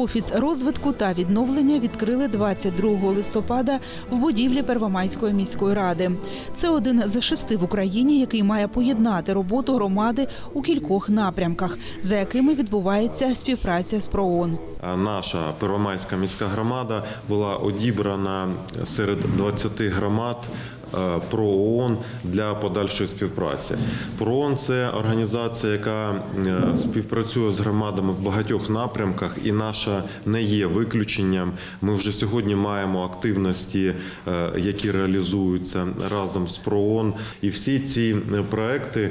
Офіс розвитку та відновлення відкрили 22 листопада в будівлі Первомайської міської ради. Це один з шести в Україні, який має поєднати роботу громади у кількох напрямках, за якими відбувається співпраця з ПРООН. Наша Первомайська міська громада була одібрана серед 20 громад про ООН для подальшої співпраці. ПРООН – це організація, яка е, співпрацює з громадами в багатьох напрямках, і наша не є виключенням. Ми вже сьогодні маємо активності, е, які реалізуються разом з ПРООН. І всі ці е, проекти е,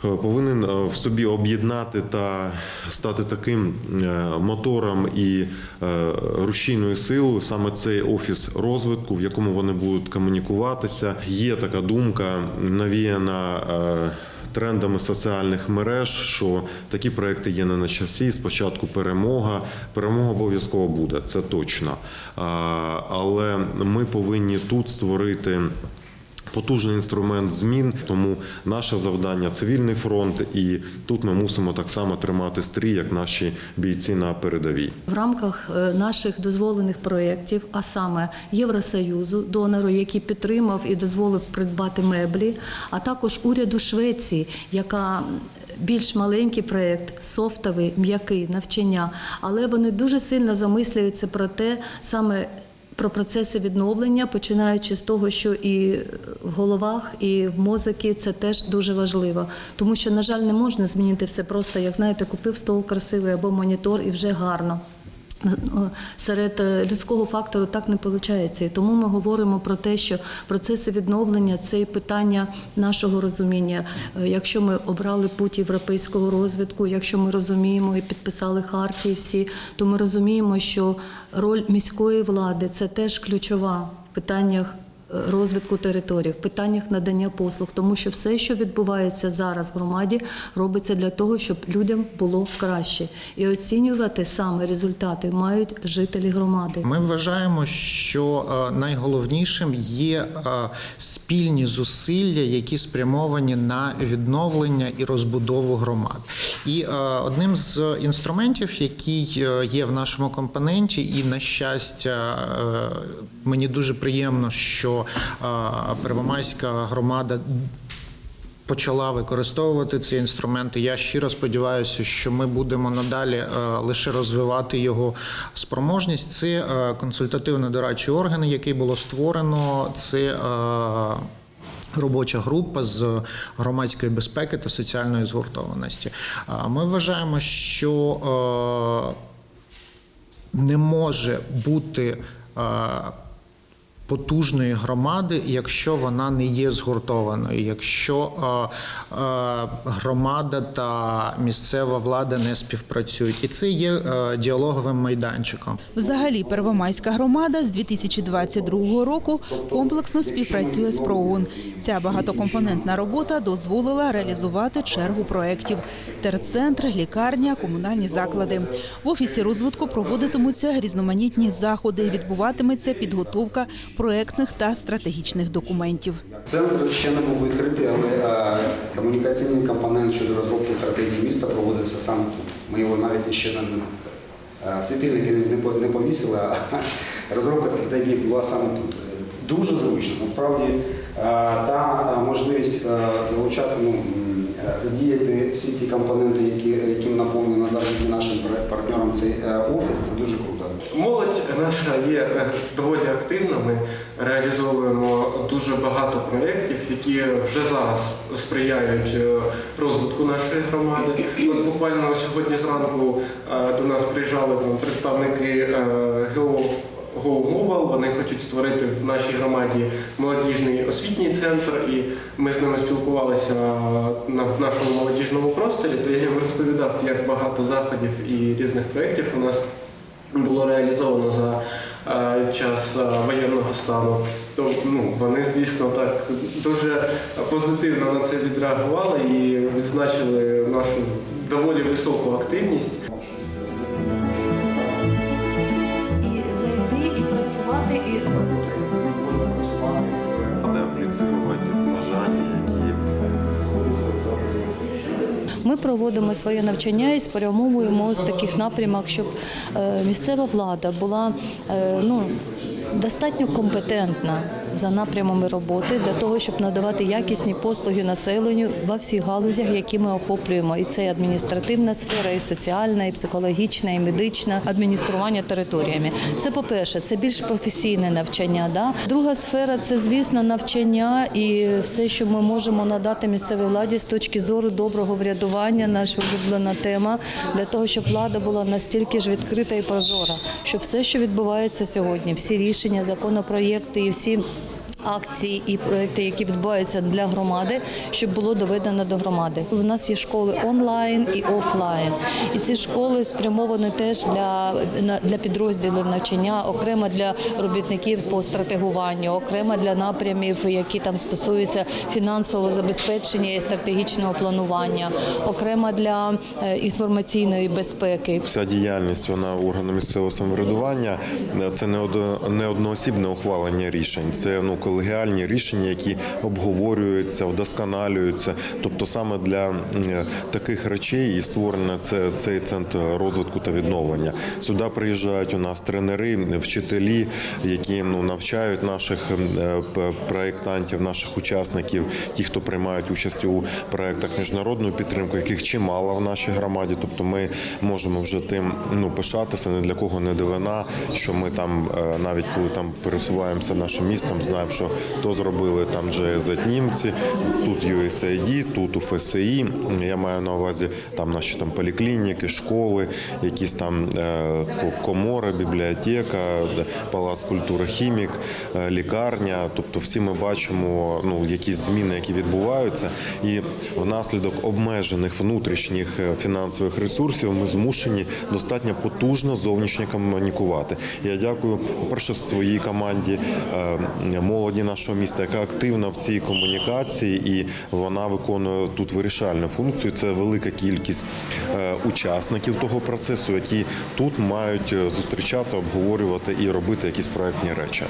повинен е, в собі об'єднати та стати таким е, мотором і е, рушійною силою саме цей офіс розвитку, в якому вони будуть комунікуватися. Є така думка навіяна. е, Трендами соціальних мереж, що такі проекти є не на часі. Спочатку перемога. Перемога обов'язково буде, це точно. Але ми повинні тут створити потужний інструмент змін. Тому наше завдання цивільний фронт, і тут ми мусимо так само тримати стрій, як наші бійці на передовій. В рамках е, наших дозволених проєктів, а саме Євросоюзу, донору, який підтримав і дозволив придбати меблі, а також уряду Швеції, яка більш маленький проєкт, софтовий, м'який навчання, але вони дуже сильно замислюються про те, саме про процеси відновлення, починаючи з того, що і в головах, і в мозокі це теж дуже важливо. Тому що, на жаль, не можна змінити все просто, як знаєте, купив стол красивий або монітор і вже гарно. Серед е, людського фактору так не виходить. І тому ми говоримо про те, що процеси відновлення це і питання нашого розуміння. Е, Якщо ми обрали путь європейського розвитку, якщо ми розуміємо і підписали хартії всі, то ми розуміємо, що роль міської влади це теж ключова в питаннях розвитку територій, в питаннях надання послуг, тому що все, що відбувається зараз в громаді, робиться для того, щоб людям було краще. І оцінювати саме результати мають жителі громади. Ми вважаємо, що е, найголовнішим є е, спільні зусилля, які спрямовані на відновлення і розбудову громад. І е, одним з інструментів, який є в нашому компоненті, і на щастя, мені дуже приємно, що Первомайська громада почала використовувати ці інструменти. Я щиро сподіваюся, що ми будемо надалі е, лише розвивати його спроможність. Це е, консультативно-дорадчий орган, який було створено. Це е, Робоча група з громадської безпеки та соціальної згуртованості. Ми вважаємо, що не може бути потужної громади, якщо вона не є згуртованою, якщо е, е, громада та місцева влада не співпрацюють, і це є е, діалоговим майданчиком. Взагалі, Первомайська громада з 2022 року комплексно співпрацює з ПРООН. Ця багатокомпонентна робота дозволила реалізувати чергу проєктів – терцентр, лікарня, комунальні заклади. В офісі розвитку проводитимуться різноманітні заходи. Відбуватиметься підготовка проєктних та стратегічних документів. Центр ще не був відкритий, але комунікаційний компонент щодо розробки стратегії міста проводився саме тут. Ми його навіть ще не світильники не, не по- не повісили, а розробка стратегії була саме тут. Дуже зручно. Насправді та можливість залучати, ну, задіяти всі ці компоненти, які, яким наповнено завдяки нашим пар- партнерам цей е, офіс, це дуже круто. Молодь наша є е, доволі активна. Ми реалізовуємо дуже багато проєктів, які вже зараз сприяють е, розвитку нашої громади. От буквально сьогодні зранку до нас приїжджали там представники ГО GoMobile. Вони хочуть створити в нашій громаді молодіжний освітній центр, і ми з ними спілкувалися в нашому молодіжному просторі. То я їм розповідав, як багато заходів і різних проєктів у нас було реалізовано за е, час е, воєнного стану, то ну, вони, звісно, так дуже позитивно на це відреагували і відзначили нашу доволі високу активність. Ми проводимо своє навчання і спрямовуємо з таких напрямок, щоб е, місцева влада була е, ну, достатньо компетентна за напрямами роботи для того, щоб надавати якісні послуги населенню во всіх галузях, які ми охоплюємо. І це і адміністративна сфера, і соціальна, і психологічна, і медична, адміністрування територіями. Це по-перше, це більш професійне навчання. Да? Друга сфера це, звісно, навчання і все, що ми можемо надати місцевій владі з точки зору доброго врядування, наша улюблена тема, для того, щоб влада була настільки ж відкрита і прозора, щоб все, що відбувається сьогодні, всі рішення, законопроєкти і всі. Акції і проекти, які відбуваються для громади, щоб було доведено до громади. У нас є школи онлайн і офлайн, і ці школи спрямовані теж для, для підрозділів навчання, окремо для робітників по стратегуванню, окремо для напрямів, які там стосуються фінансового забезпечення і стратегічного планування, окремо для е, інформаційної безпеки. Вся діяльність вона органу місцевого самоврядування це не одноосібне ухвалення рішень. Це ну колегіальні рішення, які обговорюються, вдосконалюються. Тобто саме для таких речей і створено це цей центр розвитку та відновлення. Сюди приїжджають у нас тренери, вчителі, які ну навчають наших е, проєктантів, наших учасників, ті, хто приймають участь у проєктах міжнародної підтримки, яких чимало в нашій громаді. Тобто ми можемо вже тим ну пишатися. Не для кого не дивина, що ми там е, навіть коли там пересуваємося нашим містом, знаємо, то зробили там GZ німці, тут USAID, тут у ФСІ. Я маю на увазі там наші там поліклініки, школи, якісь там е, комори, бібліотека, палац культури хімік, е, лікарня. Тобто, всі ми бачимо ну якісь зміни, які відбуваються, і внаслідок обмежених внутрішніх е, фінансових ресурсів ми змушені достатньо потужно зовнішньо комунікувати. Я дякую, по-перше, своїй команді е, молоді нашого міста, яка активна в цій комунікації, і вона виконує тут вирішальну функцію. Це велика кількість е, учасників того процесу, які тут мають е, зустрічати, обговорювати і робити якісь проектні речі.